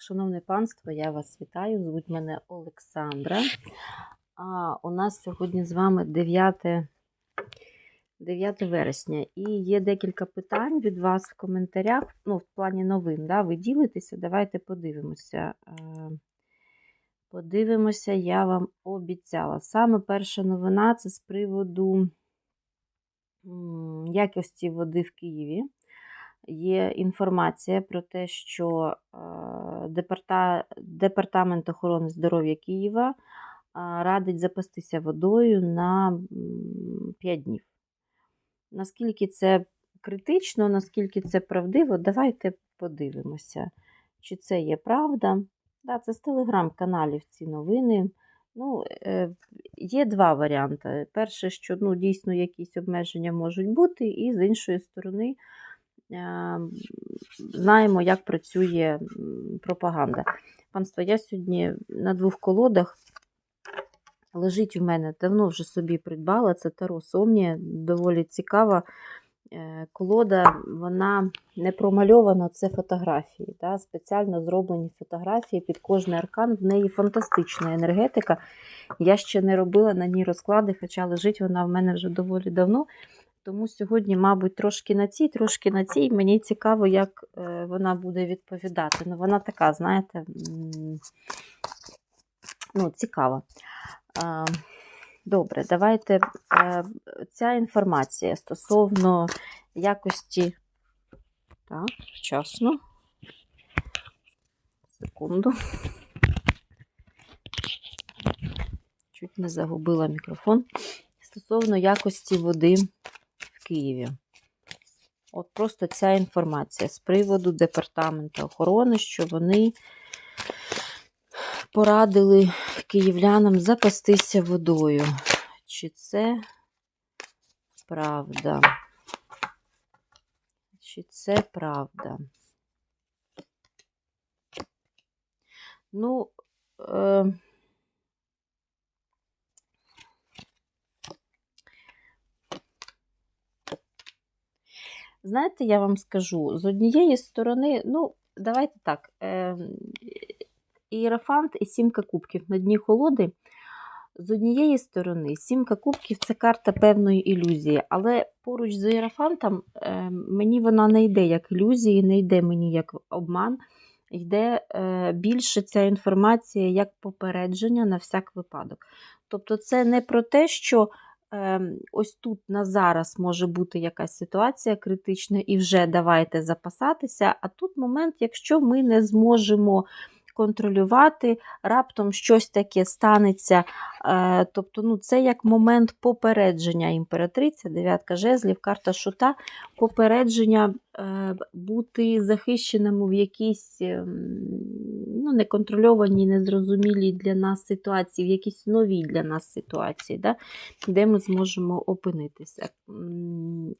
Шановне панство, я вас вітаю. Звуть мене Олександра. А у нас сьогодні з вами 9, 9 вересня. І є декілька питань від вас в коментарях. Ну, в плані новин. Да? Ви ділитеся, давайте подивимося. Е, Подивимося, я вам обіцяла. Саме перша новина це з приводу якості води в Києві є інформація про те, що е, департа, Департамент охорони здоров'я Києва е, радить запастися водою на 5 днів. Наскільки це критично, наскільки це правдиво, давайте подивимося, чи це є правда. Да, це з телеграм-каналів ці новини. Ну, е, Є два варіанти. Перше, що ну, дійсно якісь обмеження можуть бути, і з іншої сторони, знаємо, як працює пропаганда. Панство, я сьогодні на двох колодах лежить у мене, давно вже собі придбала. Це Таро Сомнія, доволі цікава е, колода, вона не промальована, це фотографії. Да? Спеціально зроблені фотографії під кожний аркан. В неї фантастична енергетика. Я ще не робила на ній розклади, хоча лежить вона в мене вже доволі давно. Тому сьогодні, мабуть, трошки на цій, трошки на цій. Мені цікаво, як е, вона буде відповідати. Ну, вона така, знаєте, ну, цікава. Добре, давайте е, ця інформація стосовно якості. Так, вчасно. Секунду. Чуть не загубила мікрофон. Стосовно якості води Києві. От просто ця інформація з приводу департаменту охорони, що вони порадили київлянам запастися водою. Чи це правда? Чи це правда? Ну, е, знаєте, я вам скажу, з однієї сторони, ну, давайте так, е, Іерафант і сімка кубків на дні холоди. З однієї сторони, сімка кубків це карта певної ілюзії, але поруч з Іерафантом е, мені вона не йде як ілюзії, не йде мені як обман, йде е, більше ця інформація як попередження на всяк випадок. Тобто, це не про те, що ось тут на зараз може бути якась ситуація критична, і вже давайте запасатися. А тут момент, якщо ми не зможемо контролювати, раптом щось таке станеться. Е, тобто, ну, це як момент попередження імператриця, дев'ятка жезлів, карта шута, попередження е, бути захищеним в якійсь неконтрольованій, незрозумілій для нас ситуації, в якійсь новій для нас ситуації, да, де ми зможемо опинитися.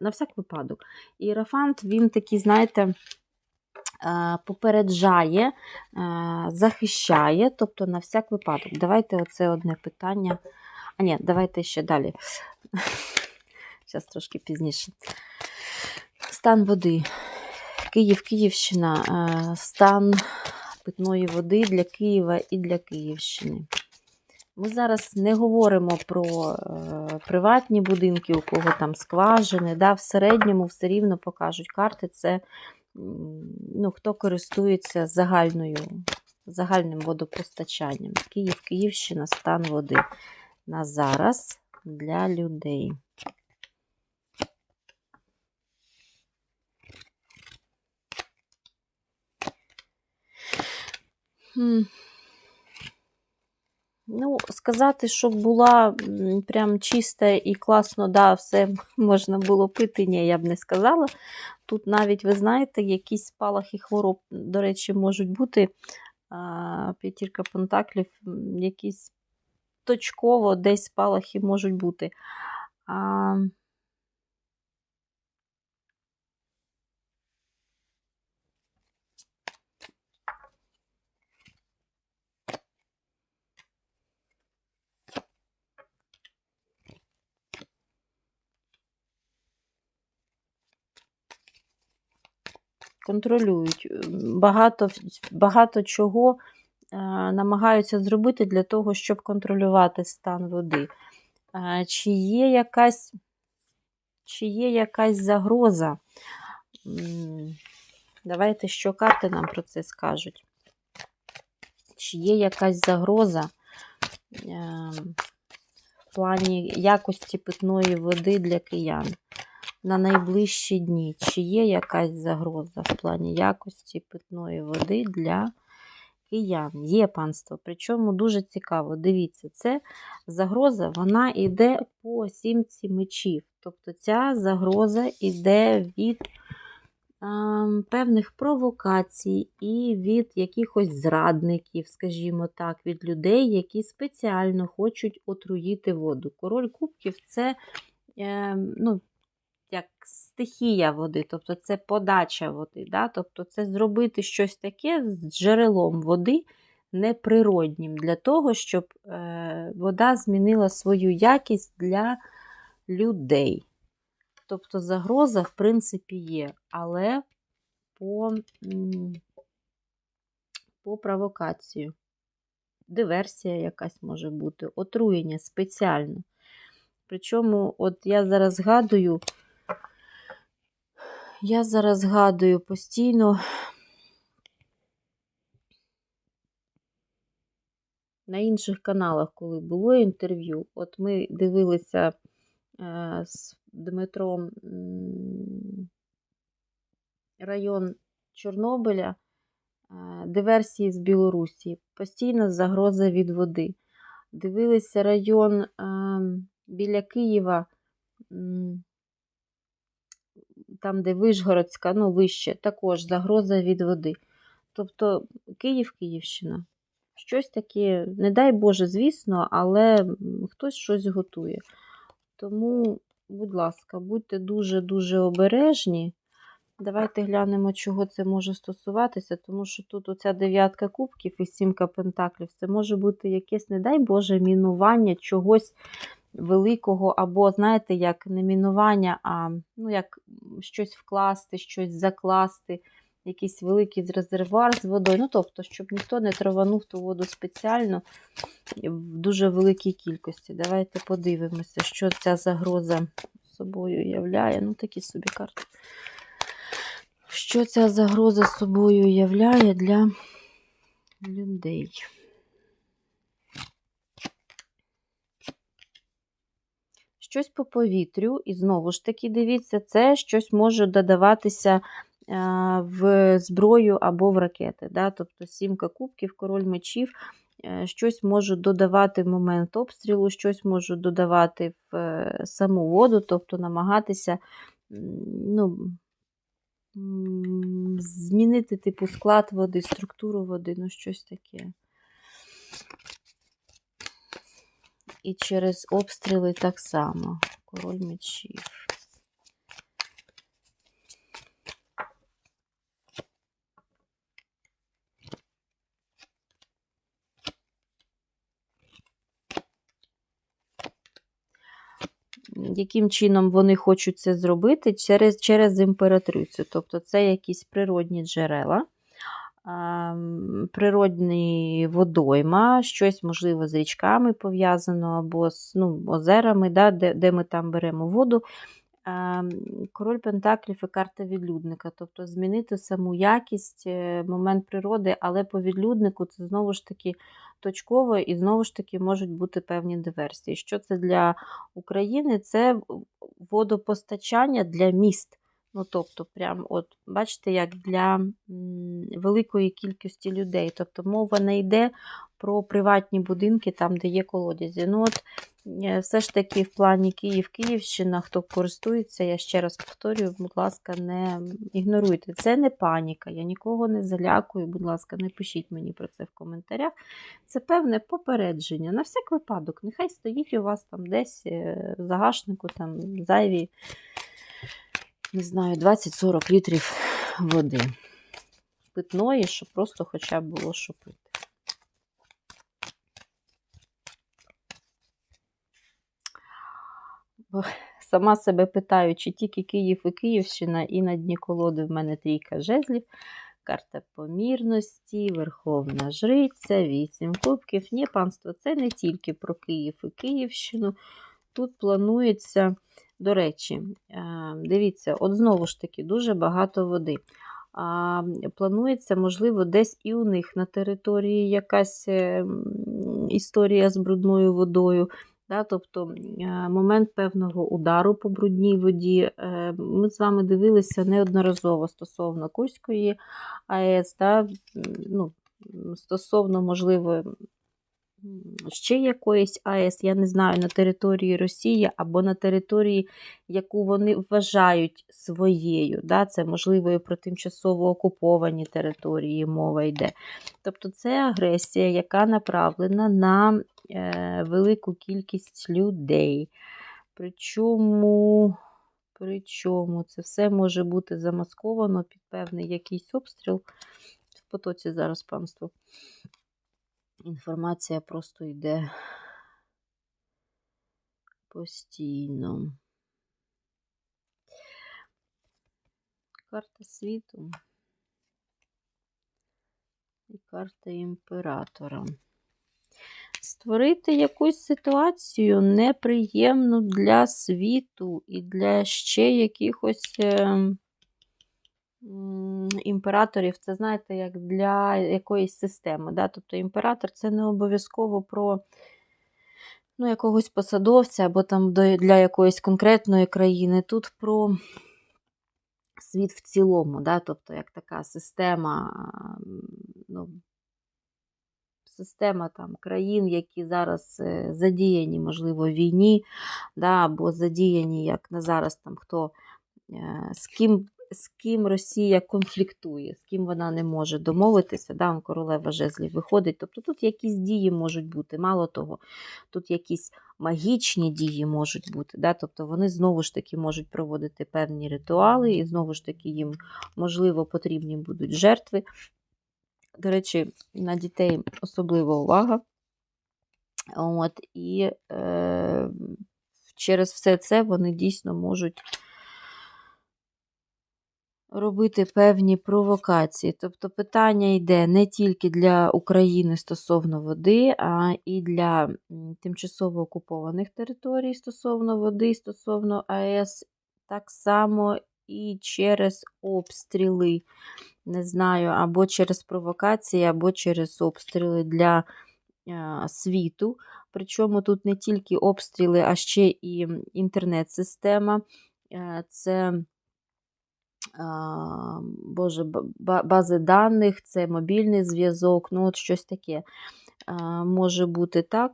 На всяк випадок. Іерафант, він такий, знаєте, попереджає, захищає, тобто на всяк випадок. Давайте оце одне питання. А ні, давайте ще далі. Зараз трошки пізніше. Стан води. Київ, Київщина, стан питної води для Києва і для Київщини. Ми зараз не говоримо про е, приватні будинки, у кого там скважини. Да, В середньому все рівно покажуть карти. Це ну, хто користується загальною, загальним водопостачанням. Київ, Київщина, стан води на зараз для людей. Ну, сказати, щоб була прям чиста і класно, да, все можна було пити, ні, я б не сказала. Тут навіть, ви знаєте, якісь спалахи хвороб, до речі, можуть бути. П'ятірка пентаклів, якісь точково десь спалахи можуть бути. А, контролюють. Багато, багато чого е, намагаються зробити для того, щоб контролювати стан води. Е, Чи є якась, чи є якась загроза? Давайте, що карти нам про це скажуть. Чи є якась загроза е, в плані якості питної води для киян на найближчі дні? Чи є якась загроза в плані якості питної води для киян? Є панство. Причому дуже цікаво. Дивіться, це загроза, вона йде по сімці мечів. Тобто ця загроза йде від ем, певних провокацій і від якихось зрадників, скажімо так, від людей, які спеціально хочуть отруїти воду. Король кубків це ем, ну, як стихія води, тобто це подача води. Да? Тобто це зробити щось таке з джерелом води неприроднім, для того, щоб е, вода змінила свою якість для людей. Тобто загроза, в принципі, є, але по, по провокацію. Диверсія якась може бути, отруєння спеціально. Причому, от я зараз згадую, я зараз згадую постійно на інших каналах, коли було інтерв'ю, от ми дивилися е, з Дмитром район Чорнобиля, е, диверсії з Білорусі, постійна загроза від води. Дивилися район е, біля Києва, там, де Вишгородська, ну, вище, також загроза від води. Тобто Київ, Київщина. Щось таке, не дай Боже, звісно, але хтось щось готує. Тому, будь ласка, будьте дуже-дуже обережні. Давайте глянемо, чого це може стосуватися, тому що тут оця дев'ятка кубків і сімка пентаклів, це може бути якесь, не дай Боже, мінування чогось великого, або, знаєте, як не мінування, а ну, як щось вкласти, щось закласти, якийсь великий резервуар з водою. Ну, тобто, щоб ніхто не траванув ту воду спеціально в дуже великій кількості. Давайте подивимося, що ця загроза собою являє. Ну, такі собі карти. Що ця загроза собою являє для людей? Щось по повітрю, і знову ж таки, дивіться, це щось може додаватися е, в зброю або в ракети. Да? Тобто сімка кубків, король мечів, е, щось можуть додавати в момент обстрілу, щось можуть додавати в е, саму воду, тобто намагатися ну, змінити типу склад води, структуру води, ну щось таке. І через обстріли так само. Король мечів. Яким чином вони хочуть це зробити? Через, через імператрицю. Тобто це якісь природні джерела, природні водойма, щось, можливо, з річками пов'язано, або з ну, озерами, да, де, де ми там беремо воду. Король Пентаклів і карта відлюдника, тобто змінити саму якість, е, момент природи, але по відлюднику це знову ж таки точково і знову ж таки можуть бути певні диверсії. Що це для України? Це водопостачання для міст. Ну, тобто, прям, от, бачите, як для великої кількості людей. Тобто мова не йде про приватні будинки, там, де є колодязі. Ну, от, е, все ж таки, в плані Київ-Київщина, хто користується, я ще раз повторюю, будь ласка, не ігноруйте. Це не паніка, я нікого не залякую, будь ласка, не пишіть мені про це в коментарях. Це певне попередження. На всяк випадок, нехай стоїть у вас там десь е, в загашнику там зайві, не знаю, 20-40 літрів води питної, щоб просто хоча б було що пити. Сама себе питаю, чи тільки Київ і Київщина, і на дні колоди в мене трійка жезлів, карта помірності, Верховна Жриця, вісім кубків. Ні, панство, це не тільки про Київ і Київщину. Тут планується, до речі, е, дивіться, от знову ж таки, дуже багато води. А, Планується, можливо, десь і у них на території якась е, історія з брудною водою. Да, тобто е, момент певного удару по брудній воді. Ми з вами дивилися неодноразово стосовно Курської АЕС, да, ну, стосовно, можливо, ще якоїсь АЕС, я не знаю, на території Росії або на території, яку вони вважають своєю. Да? Це, можливо, і про тимчасово окуповані території мова йде. Тобто це агресія, яка направлена на е, велику кількість людей. Причому, причому це все може бути замасковано під певний якийсь обстріл. В потоці зараз панство. Інформація просто йде постійно. Карта світу і карта імператора. Створити якусь ситуацію неприємну для світу і для ще якихось е, м, імператорів. Це, знаєте, як для якоїсь системи. Да? Тобто імператор це не обов'язково про ну, якогось посадовця або там для якоїсь конкретної країни. Тут про світ в цілому, да? тобто як така система, ну, система там, країн, які зараз е, задіяні, можливо, в війні, да? або задіяні, як на зараз там хто е, з ким. З ким Росія конфліктує, з ким вона не може домовитися, да, королева жезлів виходить. Тобто тут якісь дії можуть бути. Мало того, тут якісь магічні дії можуть бути. Да, Тобто вони знову ж таки можуть проводити певні ритуали, і знову ж таки їм, можливо, потрібні будуть жертви. До речі, на дітей особлива увага. От, І е, через все це вони дійсно можуть робити певні провокації. Тобто питання йде не тільки для України стосовно води, а і для тимчасово окупованих територій стосовно води, стосовно АЕС, так само і через обстріли. Не знаю, або через провокації, або через обстріли для е, світу. Причому тут не тільки обстріли, а ще і інтернет-система. Е, Це Боже, бази даних, це мобільний зв'язок, ну от щось таке може бути так.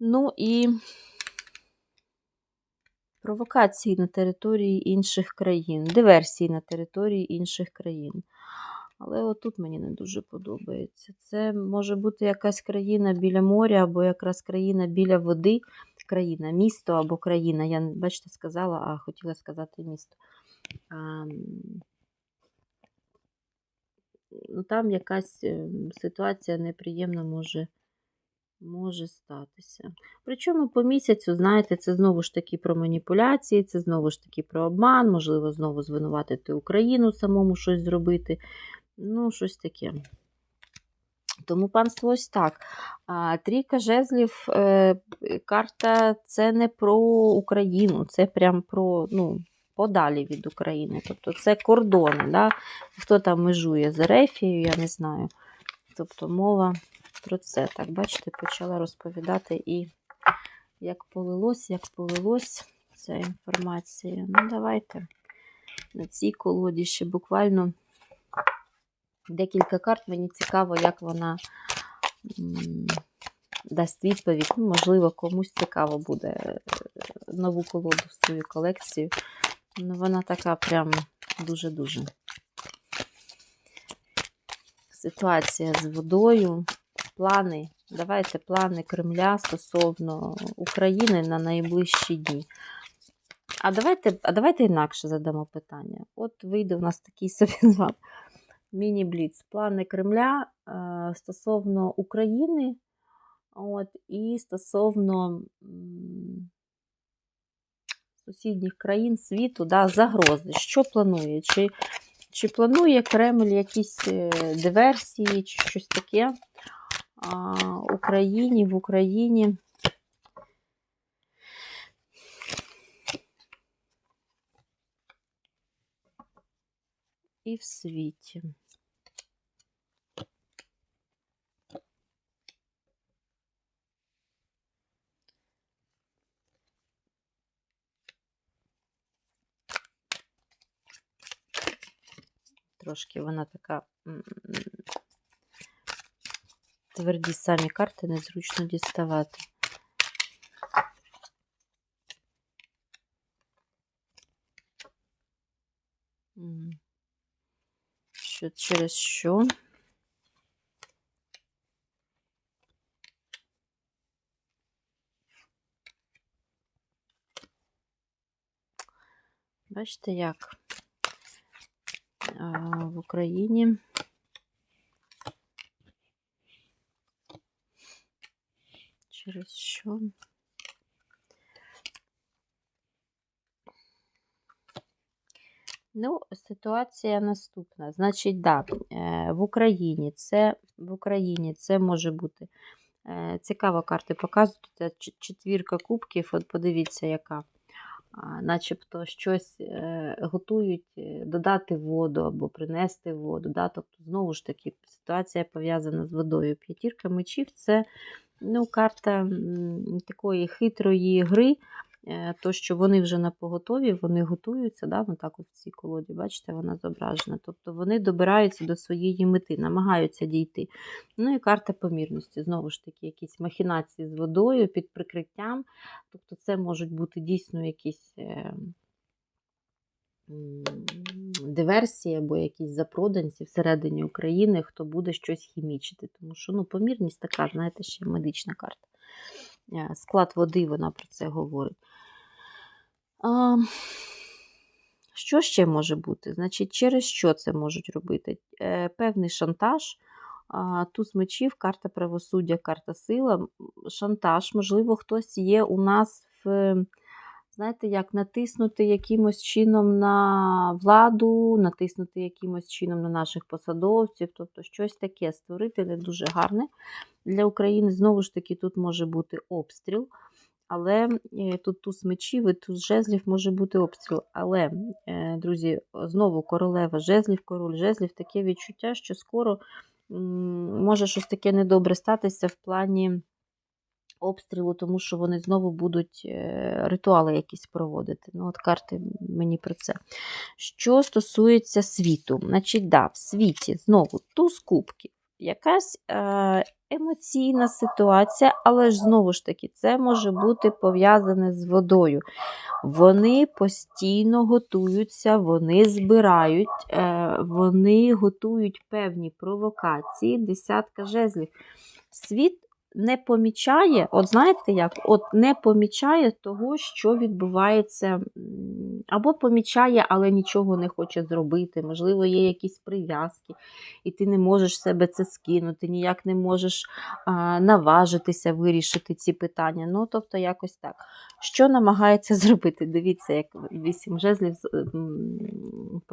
Ну і провокації на території інших країн, диверсії на території інших країн. Але отут мені не дуже подобається. Це може бути якась країна біля моря, або якраз країна біля води, країна, місто або країна. Я, бачите, сказала, а хотіла сказати місто. Ну, там якась е, ситуація неприємна може, може статися. Причому по місяцю, знаєте, це знову ж таки про маніпуляції, це знову ж таки про обман, можливо, знову звинуватити Україну самому щось зробити. Ну, щось таке. Тому панство ось так. А, Трійка жезлів, е, карта це не про Україну, це прям про, ну, подалі від України. Тобто це кордони. Да? Хто там межує з Ерефією, я не знаю. Тобто мова про це. Так, бачите, почала розповідати і як полилось, як полилось ця інформація. Ну, давайте на цій колоді ще буквально декілька карт. Мені цікаво, як вона дасть відповідь. Ну, можливо, комусь цікаво буде е, нову колоду в свою колекцію. Ну, вона така прям дуже-дуже. Ситуація з водою, плани. Давайте плани Кремля стосовно України на найближчі дні. А давайте, а давайте інакше задамо питання. От вийде у нас такий собі з вами міні-бліц. Плани Кремля е, стосовно України от, і стосовно сусідніх країн світу, да, загрози. Що планує? Чи, чи планує Кремль якісь е, диверсії, чи щось таке а, Україні, в Україні? І в світі. Трошки вона така тверді самі карти, незручно діставати. Що через що? Бачите, як в Україні через що? Ну, ситуація наступна. Значить, да, е, в Україні це в Україні це може бути е, цікава карта показують. Це четвірка кубків. От подивіться, яка. Начебто щось е, готують е, додати воду або принести воду. Да? Тобто, знову ж таки, ситуація пов'язана з водою. П'ятірка мечів це ну, карта такої хитрої гри. Е, То, що вони вже на поготові, вони готуються, да, ну так от в цій колоді, бачите, вона зображена. Тобто вони добираються до своєї мети, намагаються дійти. Ну і карта помірності. Знову ж таки, якісь махінації з водою під прикриттям. Тобто, це можуть бути дійсно якісь е, диверсії або якісь запроданці всередині України, хто буде щось хімічити. Тому що ну, помірність така, знаєте, ще медична карта. Е, Склад води, вона про це говорить. А, що ще може бути? Значить, через що це можуть робити? Е, Певний шантаж, туз мечів, карта правосуддя, карта сила. Шантаж, можливо, хтось є у нас в, знаєте, як натиснути якимось чином на владу, натиснути якимось чином на наших посадовців, тобто щось таке створити не дуже гарне для України. Знову ж таки, тут може бути обстріл. Але е, тут туз мечів і туз жезлів може бути обстріл. Але, е, друзі, знову королева жезлів, король жезлів, таке відчуття, що скоро може щось таке недобре статися в плані обстрілу, тому що вони знову будуть е, ритуали якісь проводити. Ну, от карти мені про це. Що стосується світу, значить, да, в світі знову туз кубків. Якась емоційна ситуація, але ж знову ж таки, це може бути пов'язане з водою. Вони постійно готуються, вони збирають, е, вони готують певні провокації, десятка жезлів. Світ не помічає, от знаєте як, от не помічає того, що відбувається, або помічає, але нічого не хоче зробити. Можливо, є якісь прив'язки, і ти не можеш себе це скинути, ніяк не можеш а, наважитися вирішити ці питання. Ну, тобто, якось так. Що намагається зробити? Дивіться, як вісім жезлів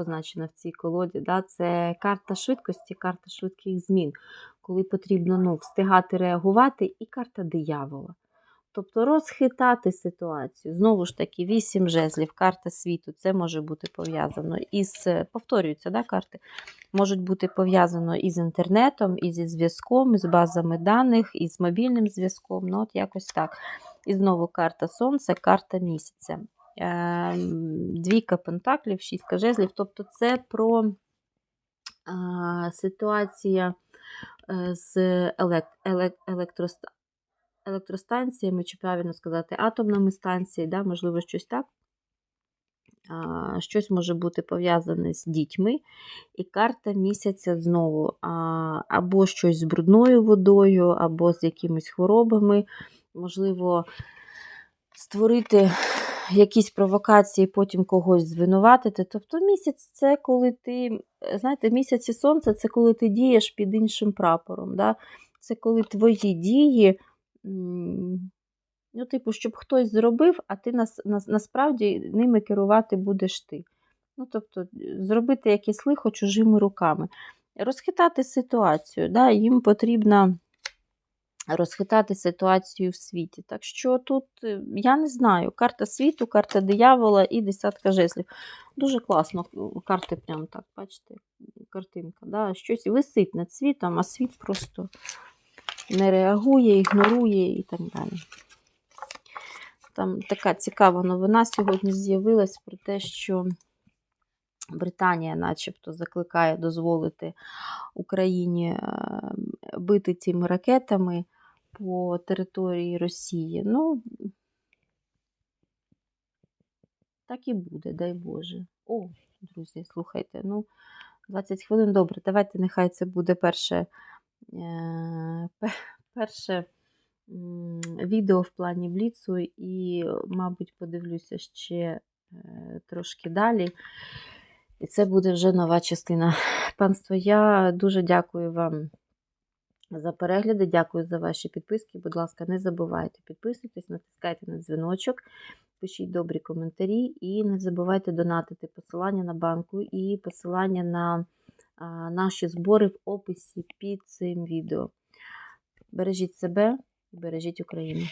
з- м, позначено в цій колоді. Да? Це карта швидкості, карта швидких змін, коли потрібно ну, встигати реагувати, і карта диявола. Тобто розхитати ситуацію. Знову ж таки, вісім жезлів, карта світу, це може бути пов'язано із, повторюються, да, карти, можуть бути пов'язано із інтернетом, і зі зв'язком, із базами даних, і з мобільним зв'язком. Ну, от якось так. І знову карта Сонця, карта місяця. Е, Двійка пентаклів, шістка жезлів. Тобто це про ситуація е, з елек, елек, електростанціями, чи правильно сказати, атомними станціями, да, можливо, щось так. Щось може бути пов'язане з дітьми, і карта місяця знову або щось з брудною водою, або з якимись хворобами, можливо, створити якісь провокації, потім когось звинуватити. Тобто місяць це коли ти, знаєте, місяць і сонце це коли ти дієш під іншим прапором. Да? Це коли твої дії Ну, типу, щоб хтось зробив, а ти нас, нас, насправді ними керувати будеш ти. Ну, тобто, зробити якесь лихо чужими руками. Розхитати ситуацію. Да? Їм потрібно розхитати ситуацію в світі. Так що тут, е, я не знаю, карта світу, карта диявола і десятка жезлів. Дуже класно. Карти прям так, бачите, картинка. Да? Щось висить над світом, а світ просто не реагує, ігнорує і так далі. Там така цікава новина сьогодні з'явилась про те, що Британія, начебто, закликає дозволити Україні е, бити цими ракетами по території Росії. Ну, так і буде, дай Боже. О, друзі, слухайте, ну, 20 хвилин добре. Давайте нехай це буде перше, е, перше відео в плані Бліцу, і, мабуть, подивлюся ще е, трошки далі. І це буде вже нова частина. Панство, я дуже дякую вам за перегляди, дякую за ваші підписки. Будь ласка, не забувайте підписуйтесь, натискайте на дзвіночок, пишіть добрі коментарі і не забувайте донатити посилання на банку і посилання на наші збори в описі під цим відео. Бережіть себе і бережіть Україну.